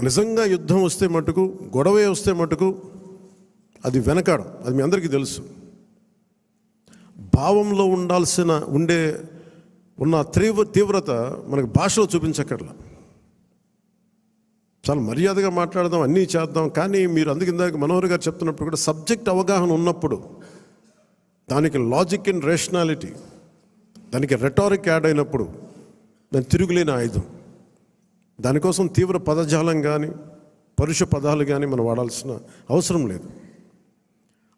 నిజంగా యుద్ధం వస్తే మటుకు గొడవే వస్తే మటుకు అది వెనకాడం. అది మీ అందరికీ తెలుసు. భావంలో ఉండాల్సిన ఉండే ఉన్న తీవ్ర తీవ్రత మనకు భాషలో చూపించక్కర్లా. చాలా మర్యాదగా మాట్లాడదాం అన్నీ చేద్దాం. కానీ మీరు అందుకు ఇందాక మనోహర్ గారు చెప్తున్నప్పుడు కూడా సబ్జెక్ట్ అవగాహన ఉన్నప్పుడు దానికి లాజిక్ అండ్ రేషనాలిటీ దానికి రెటారిక్ యాడ్ అయినప్పుడు దాని తిరుగులేని ఆయుధం. దానికోసం తీవ్ర పదజాలం కానీ పరుష పదాలు కానీ మనం వాడాల్సిన అవసరం లేదు.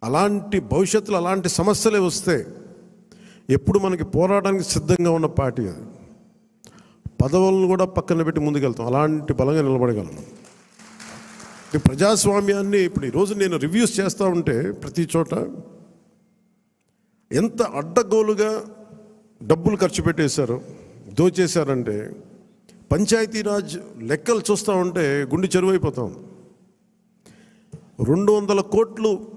అలాంటి భవిష్యత్తులో అలాంటి సమస్యలే వస్తే ఎప్పుడు మనకి పోరాటానికి సిద్ధంగా ఉన్న పార్టీ అది. పదవులను కూడా పక్కన పెట్టి ముందుకెళ్తాం. అలాంటి బలంగా నిలబడగలను ఈ ప్రజాస్వామ్యాన్ని ఇప్పుడు ఈరోజు నేను రివ్యూస్ చేస్తూ ఉంటే ప్రతి చోట ఎంత అడ్డగోలుగా డబ్బులు ఖర్చు పెట్టేశారు దోచేశారంటే పంచాయతీరాజ్ లెక్కలు చూస్తూ ఉంటే గుండె చెరువైపోతాం రెండు వందల కోట్లు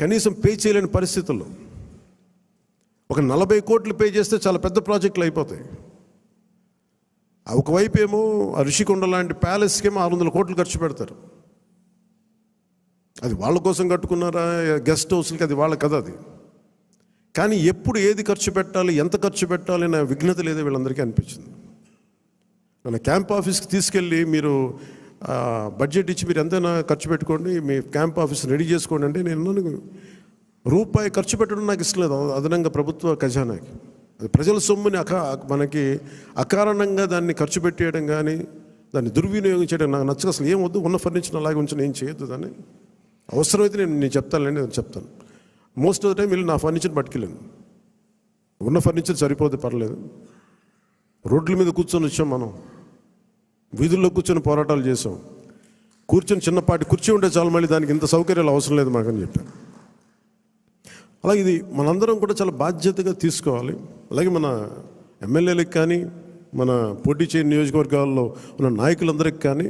కనీసం పే చేయలేని పరిస్థితుల్లో. ఒక నలభై కోట్లు పే చేస్తే చాలా పెద్ద ప్రాజెక్టులు అయిపోతాయి. ఒకవైపు ఏమో ఆ ఋషికొండ లాంటి ప్యాలెస్కేమో ఆరు వందల కోట్లు ఖర్చు పెడతారు. అది వాళ్ళ కోసం కట్టుకున్నారా? గెస్ట్ హౌస్లకి అది వాళ్ళ కథ అది. కానీ ఎప్పుడు ఏది ఖర్చు పెట్టాలి ఎంత ఖర్చు పెట్టాలి అనే విఘ్నత లేదో వీళ్ళందరికీ అనిపించింది. మన క్యాంప్ ఆఫీస్కి తీసుకెళ్ళి మీరు బడ్జెట్ ఇచ్చి మీరు ఎంతైనా ఖర్చు పెట్టుకోండి మీ క్యాంప్ ఆఫీస్ రెడీ చేసుకోండి అంటే నేను రూపాయి ఖర్చు పెట్టడం నాకు ఇష్టం లేదు. అదనంగా ప్రభుత్వ ఖజానాకి. అది ప్రజల సొమ్ముని అకా మనకి అకారణంగా దాన్ని ఖర్చు పెట్టేయడం కానీ దాన్ని దుర్వినియోగం చేయడం నాకు నచ్చక అసలు ఏం వద్దు ఉన్న ఫర్నిచర్ అలాగే ఉంచి నేను చేయొద్దు దాన్ని. అవసరమైతే నేను నేను చెప్తానులేండి నేను చెప్తాను. మోస్ట్ ఆఫ్ ద టైం వెళ్ళి నా ఫర్నిచర్ పట్టుకెళ్ళాను ఉన్న ఫర్నిచర్ సరిపోతే పర్లేదు. రోడ్ల మీద కూర్చొని వచ్చాం మనం. వీధుల్లో కూర్చొని పోరాటాలు చేసాం కూర్చొని చిన్నపాటి కుర్చీ ఉంటే చాలు మళ్ళీ దానికి ఇంత సౌకర్యాలు అవసరం లేదు మాకని చెప్పాను అలాగే ఇది మనందరం కూడా చాలా బాధ్యతగా తీసుకోవాలి. అలాగే మన ఎమ్మెల్యేలకు కానీ మన పోటీ చేయని నియోజకవర్గాల్లో ఉన్న నాయకులందరికీ కానీ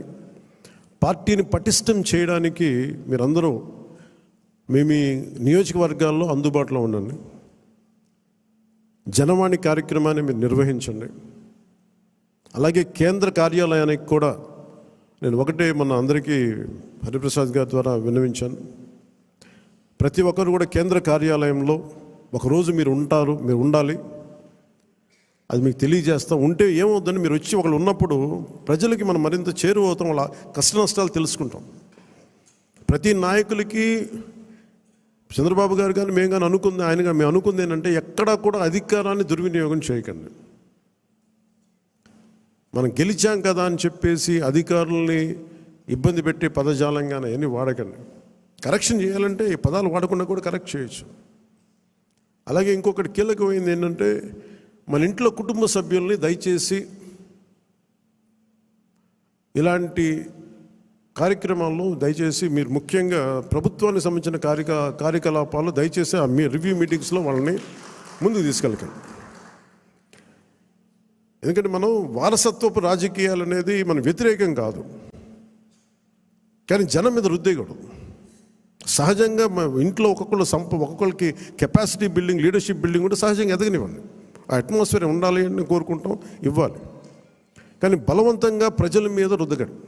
పార్టీని పటిష్టం చేయడానికి మీరందరూ మీ మీ నియోజకవర్గాల్లో అందుబాటులో ఉండండి. జనవాణి కార్యక్రమాన్ని మీరు నిర్వహించండి. అలాగే కేంద్ర కార్యాలయానికి కూడా నేను ఒకటే మన అందరికీ హరిప్రసాద్ గారి ద్వారా విన్నవించాను. ప్రతి ఒక్కరు కూడా కేంద్ర కార్యాలయంలో ఒకరోజు మీరు ఉంటారు మీరు ఉండాలి. అది మీకు తెలియజేస్తాం ఉంటే ఏమవుతుందని మీరు వచ్చి ఒకళ్ళు ఉన్నప్పుడు ప్రజలకి మనం మరింత చేరువవుతాం వాళ్ళ కష్ట నష్టాలు తెలుసుకుంటాం. ప్రతి నాయకులకి చంద్రబాబు గారు కానీ మేము కానీ అనుకుంది ఆయన కానీ మేము అనుకుంది ఏంటంటే ఎక్కడా కూడా అధికారాన్ని దుర్వినియోగం చేయకండి. మనం గెలిచాం కదా అని చెప్పేసి అధికారుల్ని ఇబ్బంది పెట్టే పదజాలంగానే అన్ని వాడకండి. కరెక్షన్ చేయాలంటే ఈ పదాలు వాడకుండా కూడా కరెక్ట్ చేయొచ్చు. అలాగే ఇంకొకటి కీలకమైంది ఏంటంటే మన ఇంట్లో కుటుంబ సభ్యుల్ని దయచేసి ఇలాంటి కార్యక్రమాల్లో దయచేసి మీరు ముఖ్యంగా ప్రభుత్వానికి సంబంధించిన కార్యక కార్యకలాపాలు దయచేసి ఆ మీ రివ్యూ మీటింగ్స్లో వాళ్ళని ముందుకు తీసుకెళ్ళకండి. ఎందుకంటే మనం వారసత్వపు రాజకీయాలు అనేది మన వ్యతిరేకం కాదు. కానీ జనం మీద రుద్దేయకూడదు సహజంగా ఇంట్లో ఒక్కొక్కరు సంప ఒక్కొక్కరికి కెపాసిటీ బిల్డింగ్ లీడర్షిప్ బిల్డింగ్ కూడా సహజంగా ఎదగనివ్వండి. ఆ అట్మాస్ఫియర్ ఉండాలి అని కోరుకుంటాం ఇవ్వాలి. కానీ బలవంతంగా ప్రజల మీద రుద్దగడం.